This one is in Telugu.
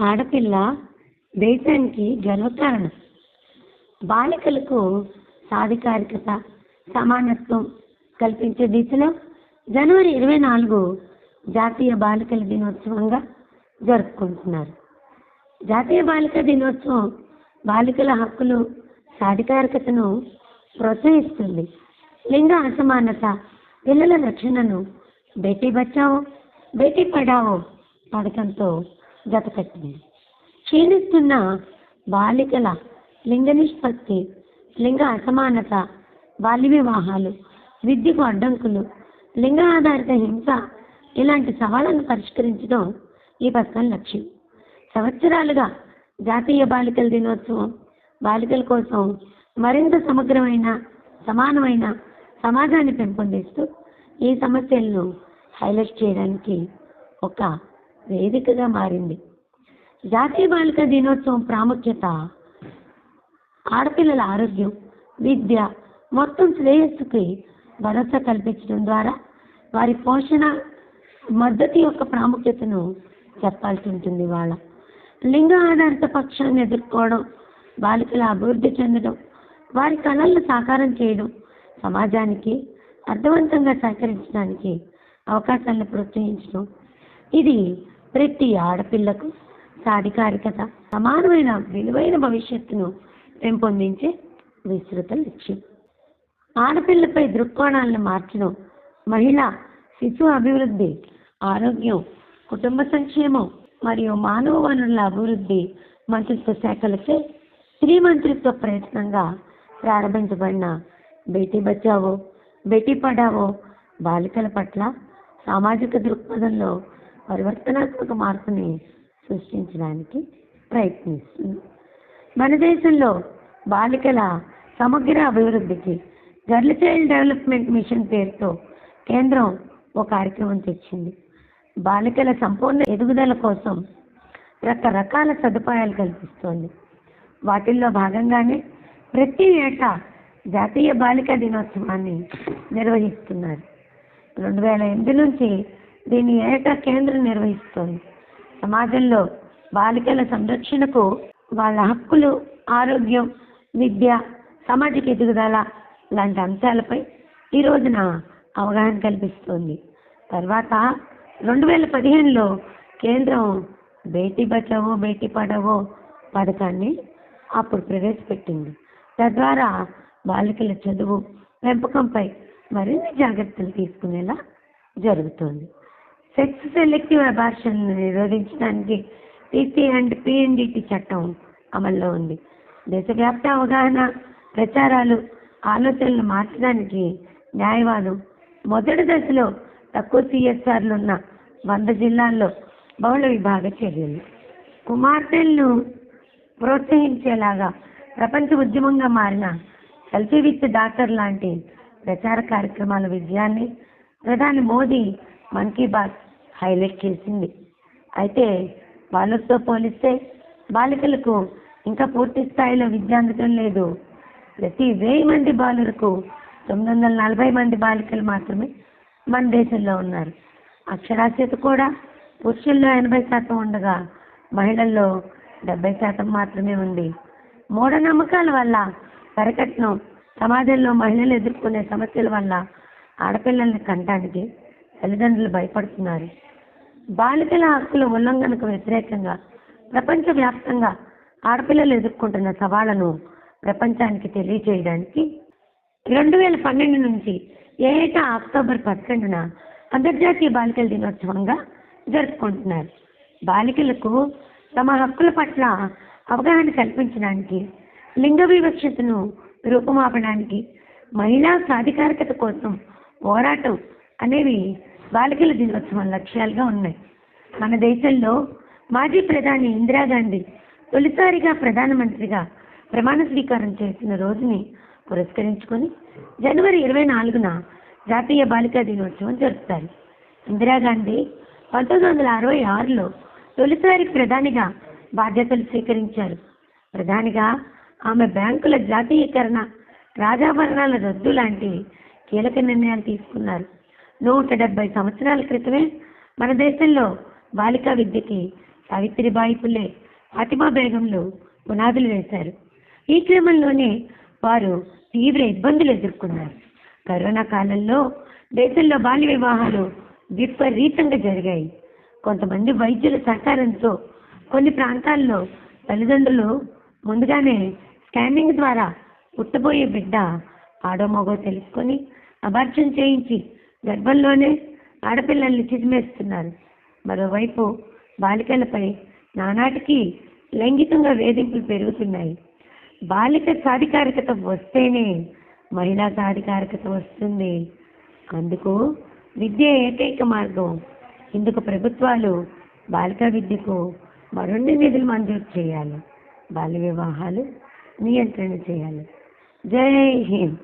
ఆడపిల్ల దేశానికి గర్వకారణం. బాలికలకు సాధికారికత సమానత్వం కల్పించే దిశలో జనవరి ఇరవై నాలుగు జాతీయ బాలికల దినోత్సవంగా జరుపుకుంటున్నారు. జాతీయ బాలిక దినోత్సవం బాలికల హక్కులు సాధికారికతను ప్రోత్సహిస్తుంది. లింగ అసమానత పిల్లల రక్షణను బేటీ బచావో బేటీ పడావో పథకంతో జతకట్టింది క్షీణిస్తున్న బాలికల లింగ నిష్పత్తి లింగ అసమానత బాల్య వివాహాలు విద్యకు అడ్డంకులు లింగ ఆధారిత హింస ఇలాంటి సవాళ్ళను పరిష్కరించడం ఈ పథకం లక్ష్యం. సంవత్సరాలుగా జాతీయ బాలికల దినోత్సవం బాలికల కోసం మరింత సమగ్రమైన సమానమైన సమాజాన్ని పెంపొందిస్తూ ఈ సమస్యలను హైలైట్ చేయడానికి ఒక వేదికగా మారింది. జాతీయ బాలిక దినోత్సవం ప్రాముఖ్యత ఆడపిల్లల ఆరోగ్యం విద్య మొత్తం శ్రేయస్సుకి భరోసా కల్పించడం ద్వారా వారి పోషణ మద్దతు యొక్క ప్రాముఖ్యతను చెప్పాల్సి ఉంటుంది వాళ్ళ లింగ ఆధారిత పక్షాన్ని ఎదుర్కోవడం బాలికల అభివృద్ధి చెందడం వారి కళలను సాకారం చేయడం సమాజానికి అర్థవంతంగా సహకరించడానికి అవకాశాలను ప్రోత్సహించడం. ఇది ప్రతి ఆడపిల్లకు సాధికారికత సమానమైన విలువైన భవిష్యత్తును పెంపొందించే విస్తృత లక్ష్యం. ఆడపిల్లపై దృక్కోణాలను మార్చడం మహిళ శిశు అభివృద్ధి ఆరోగ్యం కుటుంబ సంక్షేమం మరియు మానవ వనరుల అభివృద్ధి మంత్రిత్వ శాఖలచే స్త్రీ మంత్రిత్వ ప్రయత్నంగా ప్రారంభించబడిన బేటీ బచావో బేటీ పడావో బాలికల పట్ల సామాజిక దృక్పథంలో పరివర్తనాత్మక మార్పుని సృష్టించడానికి ప్రయత్నిస్తుంది. మన దేశంలో బాలికల సమగ్ర అభివృద్ధికి గర్ల్ చైల్డ్ డెవలప్మెంట్ మిషన్ పేరుతో కేంద్రం ఒక కార్యక్రమం తెచ్చింది. బాలికల సంపూర్ణ ఎదుగుదల కోసం రకరకాల సదుపాయాలు కల్పిస్తోంది. వాటిల్లో భాగంగానే ప్రతి ఏటా జాతీయ బాలికా దినోత్సవాన్ని నిర్వహిస్తున్నారు. రెండు వేల ఎనిమిది నుంచి దీన్ని ఏటా కేంద్రం నిర్వహిస్తోంది. సమాజంలో బాలికల సంరక్షణకు వాళ్ళ హక్కులు ఆరోగ్యం విద్య సామాజిక ఎదుగుదల లాంటి అంశాలపై ఈ రోజున అవగాహన కల్పిస్తోంది. తర్వాత రెండు వేల పదిహేనులో కేంద్రం బేటీ బచావో బేటీ పడావో పథకాన్ని అప్పుడు ప్రవేశపెట్టింది. తద్వారా బాలికల చదువు పెంపకంపై మరిన్ని జాగ్రత్తలు తీసుకునేలా జరుగుతోంది. సెక్స్ సెలెక్టివ్ అబార్షన్ను నిరోధించడానికి టీసీ అండ్ పిఎన్డిటి చట్టం అమల్లో ఉంది. దేశవ్యాప్త అవగాహన ప్రచారాలు ఆలోచనలు మార్చడానికి న్యాయవాదం మొదటి దశలో తక్కువ సిఎస్ఆర్లు ఉన్న వంద జిల్లాల్లో బహుళ విభాగ చర్యలు. కుమార్తెలను ప్రోత్సహించేలాగా ప్రపంచ ఉద్యమంగా మారిన సెల్ఫీ విత్ డాక్టర్ లాంటి ప్రచార కార్యక్రమాల విజయాన్ని ప్రధాని మోదీ మన్ కీ బాత్ హైలైట్ చేసింది. అయితే వాళ్ళతో పోలిస్తే బాలికలకు ఇంకా పూర్తి స్థాయిలో విద్య అందటం లేదు. ప్రతి వెయ్యి మంది బాలులకు తొమ్మిది వందల నలభై మంది బాలికలు మాత్రమే మన దేశంలో ఉన్నారు. అక్షరాస్యత కూడా పురుషుల్లో ఎనభై శాతం ఉండగా మహిళల్లో డెబ్బై శాతం మాత్రమే ఉంది. మూఢనమ్మకాల వల్ల కరకట్నం సమాజంలో మహిళలు ఎదుర్కొనే సమస్యల వల్ల ఆడపిల్లల్ని కంటానికి తల్లిదండ్రులు భయపడుతున్నారు. బాలికల హక్కుల ఉల్లంఘనకు వ్యతిరేకంగా ప్రపంచవ్యాప్తంగా ఆడపిల్లలు ఎదుర్కొంటున్న సవాళ్ళను ప్రపంచానికి తెలియజేయడానికి రెండు వేల పన్నెండు నుంచి ఏటా అక్టోబర్ పదకొండున అంతర్జాతీయ బాలికల దినోత్సవంగా జరుపుకుంటున్నారు. బాలికలకు తమ హక్కుల పట్ల అవగాహన కల్పించడానికి లింగ వివక్షతను రూపుమాపడానికి మహిళా సాధికారికత కోసం పోరాటం అనేవి బాలికల దినోత్సవం లక్ష్యాలుగా ఉన్నాయి. మన దేశంలో మాజీ ప్రధాని ఇందిరాగాంధీ తొలిసారిగా ప్రధానమంత్రిగా ప్రమాణ స్వీకారం చేసిన రోజుని పురస్కరించుకొని జనవరి ఇరవై నాలుగున జాతీయ బాలికా దినోత్సవం జరుపుతారు. ఇందిరాగాంధీ పంతొమ్మిది వందల అరవై ఆరులో తొలిసారి ప్రధానిగా బాధ్యతలు స్వీకరించారు. ప్రధానిగా ఆమె బ్యాంకుల జాతీయకరణ రాజాభరణాల రద్దు లాంటి కీలక నిర్ణయాలు తీసుకున్నారు. నూట డెబ్బై సంవత్సరాల క్రితమే మన దేశంలో బాలికా విద్యకి సావిత్రిబాయి పుల్లే ఫాతిమా బేగంలు పునాదులు వేశారు. ఈ క్రమంలోనే వారు తీవ్ర ఇబ్బందులు ఎదుర్కొన్నారు. కరోనా కాలంలో దేశంలో బాల్య వివాహాలు విపరీతంగా జరిగాయి. కొంతమంది వైద్యుల సహకారంతో కొన్ని ప్రాంతాల్లో తల్లిదండ్రులు ముందుగానే స్కానింగ్ ద్వారా పుట్టబోయే బిడ్డ ఆడో మగో తెలుసుకొని అబార్షన్ చేయించి గర్భంలోనే ఆడపిల్లల్ని చిదిమేస్తున్నారు. మరోవైపు బాలికలపై నానాటికి లైంగికంగా వేధింపులు పెరుగుతున్నాయి. బాలిక సాధికారికత వస్తేనే మహిళా సాధికారికత వస్తుంది. అందుకు విద్య ఏకైక మార్గం. ఇందుకు ప్రభుత్వాలు బాలికా విద్యకు మరిన్ని నిధులు మంజూరు చేయాలి. బాల్య వివాహాలు నియంత్రణ చేయాలి. జై హింద్.